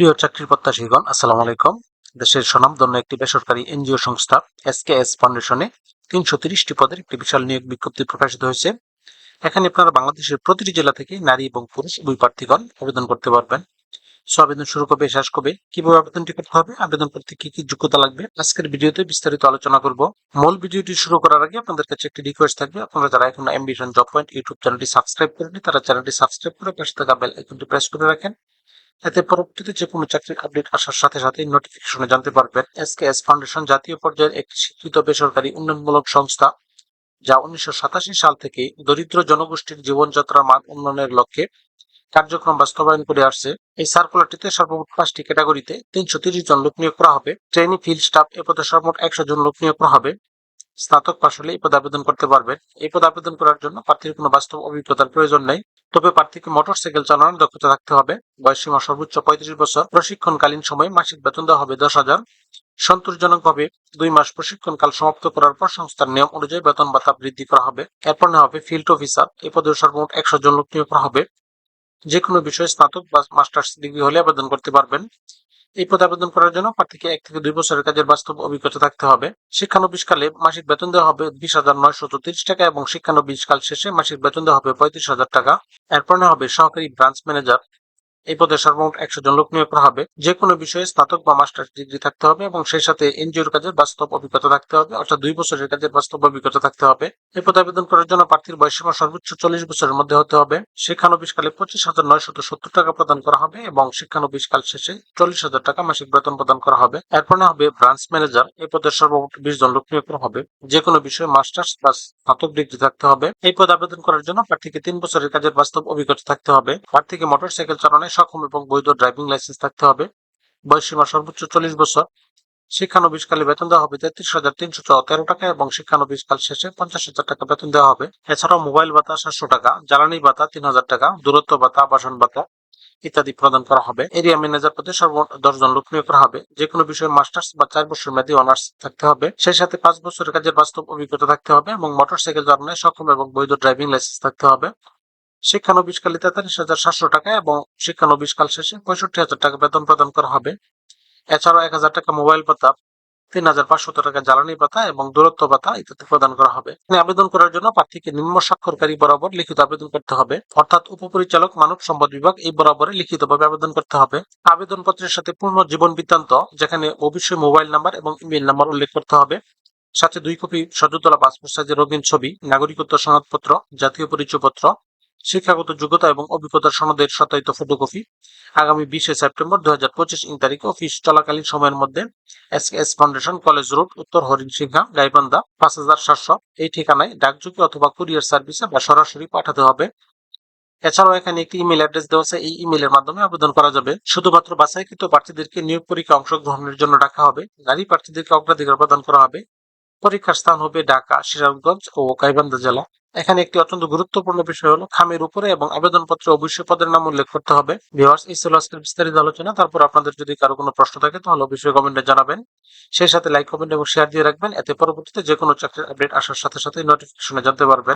প্রিয় চাকরির প্রত্যাশীগণ, আসসালামু আলাইকুম। দেশের স্বনামধন্য একটি বেসরকারি এনজিও সংস্থা, এসকেএস ফাউন্ডেশনে তিনশো তিরিশটি পদের একটি বিশাল নিয়োগ বিজ্ঞপ্তি প্রকাশিত হয়েছে। এখানে আপনারা বাংলাদেশের প্রতিটি জেলা থেকে নারী এবং পুরুষ দুই প্রার্থীগণ আবেদন করতে পারবেন। সো আবেদন শুরু কবে শেষ কবে কীভাবে আবেদনটি করতে হবে, আবেদন করতে কি কি যোগ্যতা লাগবে, আজকের ভিডিওতে বিস্তারিত আলোচনা করব। মূল ভিডিওটি শুরু করার আগে আপনাদের কাছে একটি রিকোয়েস্ট থাকবে। আপনারা যারা এখন অ্যাম্বিশন জব পয়েন্ট ইউটিউব চ্যানেলটি সাবস্ক্রাইব করেনি তারা চ্যানেলটি সাবস্ক্রাইব করে পাশে থাকা বেল আইকনটি প্রেস করে রাখেন। এতে পরবর্তীতে যে কোনো চাকরির আপডেট আসার সাথে সাথে নোটিফিকেশনে জানতে পারবেন এসকেএস ফাউন্ডেশন জাতীয় পর্যায়ের একটি স্বীকৃত বেসরকারি উন্নয়নমূলক সংস্থা, যা উনিশশো সাতাশি সাল থেকে দরিদ্র জনগোষ্ঠীর জীবনযাত্রার মান উন্নয়নের লক্ষ্যে কার্যক্রম বাস্তবায়ন করে আসছে। এই সার্কুলারটিতে সর্বমোট পাঁচটি ক্যাটাগরিতে তিনশো তিরিশ জন লোক নিয়োগ করা হবে। ট্রেনি ফিল্ড স্টাফ এ পদে সর্বমোট একশো জন লোক নিয়োগ করা হবে। স্নাতক পাশ হলে এই পদে আবেদন করতে পারবেন। এই পদে আবেদন করার জন্য প্রার্থীর কোনো বাস্তব অভিজ্ঞতার প্রয়োজন নেই। তবে প্রার্থীকে মোটরসাইকেল চালানোর দক্ষতা থাকতে হবে। বয়সীমা সর্বোচ্চ পঁয়ত্রিশ বছর। প্রশিক্ষণকালীন সময়ে মাসিক বেতন দেওয়া হবে দশ হাজার। সন্তোষজনকভাবে দুই মাস প্রশিক্ষণকাল সমাপ্ত করার পর সংস্থার নিয়ম অনুযায়ী বেতন ভাতা বৃদ্ধি করা হবে। এরপর নেওয়া হবে ফিল্ড অফিসার এ পদে সর্বমোট একশো জন লোক নিয়োগ করা হবে। যে কোনো বিষয়ে স্নাতক বা মাস্টার্স ডিগ্রি হলে আবেদন করতে পারবেন। এই পদে আবেদন করার জন্য প্রার্থীকে এক থেকে দুই বছরের কাজের বাস্তব অভিজ্ঞতা থাকতে হবে। শিক্ষানবিশকালে মাসিক বেতন দেওয়া হবে বিশ হাজার নয়শো চৌত্রিশ টাকা এবং শিক্ষানবিশকাল শেষে মাসিক বেতন দেওয়া হবে পঁয়ত্রিশ হাজার টাকা। এরপর হবে সহকারী ব্রাঞ্চ ম্যানেজার এই পদে সর্বমোট একশো জন লোক নিয়োগ করা হবে। যে কোনো বিষয়ে স্নাতক বা মাস্টার্স ডিগ্রি থাকতে হবে এবং সেই সাথে এনজিওর কাজের বাস্তব অভিজ্ঞতা থাকতে হবে, অর্থাৎ দুই বছরের কাজের বাস্তব অভিজ্ঞতা থাকতে হবে। এই পদে আবেদন করার জন্য প্রার্থীর বয়সীমা সর্বোচ্চ চল্লিশ বছরের মধ্যে হতে হবে। শিক্ষানবিশকালে পঁচিশ হাজার নয়শত সত্তর টাকা প্রদান করা হবে এবং শিক্ষানবিশকাল শেষে চল্লিশ হাজার টাকা মাসিক বেতন প্রদান করা হবে। এরপর না হবে ব্রাঞ্চ ম্যানেজার। এই পদের সর্বমোট বিশ জন লোক নিয়োগ করা হবে। যে কোনো বিষয়ে মাস্টার্স বা স্নাতক ডিগ্রি থাকতে হবে। এই পদে আবেদন করার জন্য প্রার্থীকে তিন বছরের কাজের বাস্তব অভিজ্ঞতা থাকতে হবে। প্রার্থীকে মোটরসাইকেল চালানোয় সক্ষম এবং বৈধ ড্রাইভিং লাইসেন্স থাকতে হবে। বয়সীমা সর্বোচ্চ চল্লিশ বছর। শিক্ষানবিশকালে বেতন দেওয়া হবে তেত্রিশ হাজার তিনশো তেরো টাকা এবং শিক্ষানবিশকাল শেষে পঞ্চাশ হাজার টাকা বেতন দেওয়া হবে। এছাড়াও মোবাইল ভাতা সাতশো টাকা, জ্বালানি ভাতা তিন হাজার টাকা, দূরত্ব ভাতা, আবাসন ভাতা ইত্যাদি প্রদান করা হবে। এরিয়া ম্যানেজার পদে সর্বমোট দশ জন লোক নিয়োগ করা হবে। যে কোনো বিষয়ে মাস্টার্স বা চার বছর মেয়াদী অনার্স থাকতে হবে। সেই সাথে পাঁচ বছরের কাজের বাস্তব অভিজ্ঞতা থাকতে হবে এবং মোটরসাইকেল চালানোয় সক্ষম এবং বৈধ ড্রাইভিং লাইসেন্স থাকতে হবে। শিক্ষানবিশকালে তেতাল্লিশ হাজার সাতশো টাকা এবং শিক্ষানবিশকাল শেষে পঁয়ষট্টি হাজার টাকা বেতন প্রদান করা হবে। এছাড়াও এক হাজার টাকা মোবাইল ভাতা, তিন হাজার পাঁচশো টাকা জ্বালানি ভাতা এবং দূরত্ব ভাতা ইত্যাদি প্রদান করা হবে। আবেদন করার জন্য প্রার্থীকে নিম্ন স্বাক্ষরকারী বরাবর লিখিত আবেদন করতে হবে। অর্থাৎ উপপরিচালক, মানব সম্পদ বিভাগ এই বরাবরে লিখিতভাবে আবেদন করতে হবে। আবেদন পত্রের সাথে পূর্ণ জীবন বৃত্তান্ত, যেখানে অবশ্যই মোবাইল নাম্বার এবং ইমেল নাম্বার উল্লেখ করতে হবে। সাথে দুই কপি সদ্যতলা পাসপোর্ট সাইজের রঙিন ছবি, নাগরিকত্ব সনদপত্র, জাতীয় পরিচয়পত্র শিক্ষাগত যোগ্যতা এবং অভিজ্ঞতার সনদের সত্যায়িত ফটোকপি আগামী বিশে সেপ্টেম্বর দু হাজার পঁচিশ ইং তারিখে অফিস চলাকালীন সময়ের মধ্যে S S foundation college road, উত্তর হরিণসিংহা, গাইবান্ধা, পাঁচ হাজার সাতশো। এই ঠিকানায় ডাকযোগে অথবা কুরিয়ার সার্ভিসে বা সরাসরি পাঠাতে হবে। এছাড়াও এখানে একটি ইমেল অ্যাড্রেস দেওয়া আছে। এই ইমেলের মাধ্যমে আবেদন করা যাবে। শুধুমাত্র বাছাইকৃত প্রার্থীদেরকে নিয়োগ পরীক্ষা অংশগ্রহণের জন্য রাখা হবে। নারী প্রার্থীদেরকে অগ্রাধিকার প্রদান করা হবে। পরীক্ষার স্থান হবে ঢাকা, সিরাজগঞ্জ ও গাইবান্ধা জেলা। এখানে একটি অত্যন্ত গুরুত্বপূর্ণ বিষয় হলো খামের উপরে এবং আবেদনপত্রে অবশ্যই পদের নাম উল্লেখ করতে হবে। ভিওয়ার্স এই বিস্তারিত আলোচনা। তারপর আপনাদের যদি কারও কোনো প্রশ্ন থাকে, তাহলে অবশ্যই কমেন্টে জানাবেন। সেই সাথে লাইক কমেন্ট এবং শেয়ার দিয়ে রাখবেন। এতে পরবর্তীতে যে কোনো চাকরির আপডেট আসার সাথে সাথে নোটিফিকেশনে জানতে পারবেন।